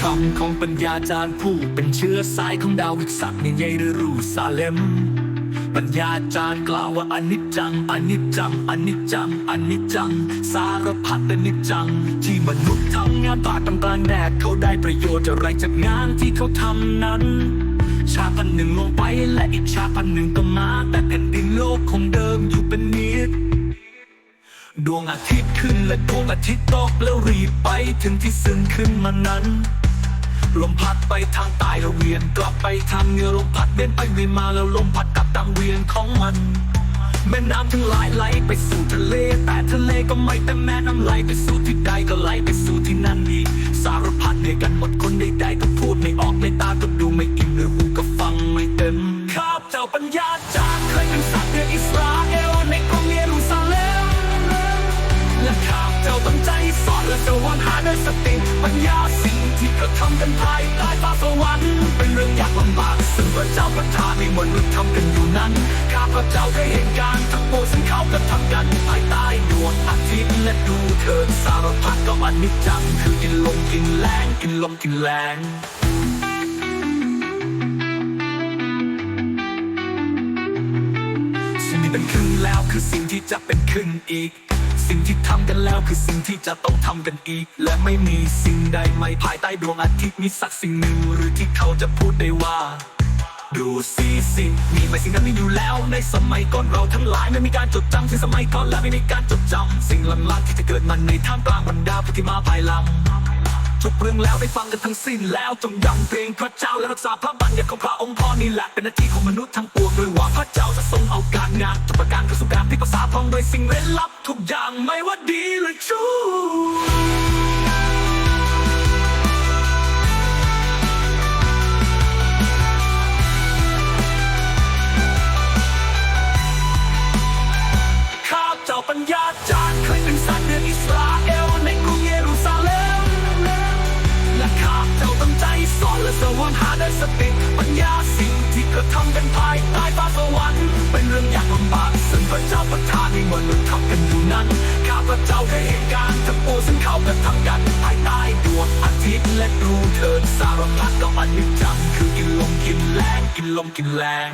คำของปัญญาจารย์ผู้เป็นเชื้อสายของดาวิดสักในเยรูซาเล็ม ปัญญาจารย์กล่าวว่าอนิจจังอนิจจังอนิจจังอนิจจัง สารพัดอนิจจัง ที่มนุษย์ทำงานตากตำกลางแดดเขาได้ประโยชน์อะไรจากงานที่เขาทำนั้น ชาพันหนึ่งลงไปและอีกชาพันหนึ่งก็มา แต่แผ่นดินโลกคงเดิมอยู่เป็นนิด ดวงอาทิตย์ขึ้นและดวงอาทิตย์ตกแล้วรีบไปถึงที่ซึ่งขึ้นมานั้น ลมพัดไปทางใต้แล้วเวียนกลับไปทางเหนือลมพัดเดินไปเวียนมาแล้วลมพัดกลับตามเวียนของมัน แม่น้ำทั้งหลายไหลไปสู่ทะเล แต่ทะเลก็ไม่แต่แม่น้ำไหลไปสู่ที่ใดก็ไหลไปสู่ที่นั่นอีกสารพัดด้วยกันหมดคนใดๆก็พูดไม่ออกในตาก็ดูไม่อินหรือหูก็ฟังไม่เต็มข้าพเจ้าปัญญาจารย์เคยเป็นสัตว์เดืออิสรา เจ้าตั้งใจสอนและจะวันหาด้วยสติปัญญาสิ่งที่กระทำกันภายใต้ฟ้าสวรรค์เป็นเรื่องยากลำบากซึ่งพระเจ้าประทานให้มนุษย์ทำกันอยู่นั้นข้าพระเจ้าได้เห็นการทั้งปวงซึ่งเขากระทำกันภายใต้ดวงอาทิตย์และดูเถิดสารพัดก็อนิจจังคือกินลมกินแรงกินลมกินแรงนี่เป็นขึ้นแล้วคือสิ่งที่จะเป็นขึ้นอีก สิ่งที่ทำกันแล้วคือสิ่งที่จะต้องทำกันอีก และไม่มีสิ่งใดไม่ภายใต้ดวงอาทิตย์มีสักสิ่งหนึ่งหรือที่เขาจะพูดได้ว่า ดูสิสิ่งมีไหมสิ่งนั้นมีอยู่แล้ว ในสมัยก่อนเราทั้งหลายไม่มีการจดจำสิ่งสมัยก่อนและไม่มีการจดจำสิ่งล้ำลักที่จะเกิดมันในท่ามกลางบรรดาผู้ที่มาภายหลัง จบเรื่องแล้วได้ฟังกันทั้งสิ้นแล้วจงยำเพลงพระเจ้าและรักษาพระบัญญัติของพระองค์พ่อนี่แหละเป็นหน้าที่ของมนุษย์ทั้งปวงโดยว่าพระเจ้าจะทรงเอาการงานทุกประการเข้าสู่การพิพากษาพร้อมโดยสิ่งเร้นลับทุกอย่างไม่ว่าดีหรือชั่ว อนและสวรรค์หาได้สติปัญญาสิ่งที่กระทำกันภายใต้ฟ้าสวรรค์เป็นเรื่องยากลำบากซึ่งพระเจ้าประทานให้มนุษย์ทำกันอยู่นั้นข้าพระเจ้าได้เหตุการทั้งปวงซึ่งเขากระทำกันภายใต้ดวงอาทิตย์และดูเถิดสารพัดก็อนิจจังคือกินลมกินแรงกินลมกินแรง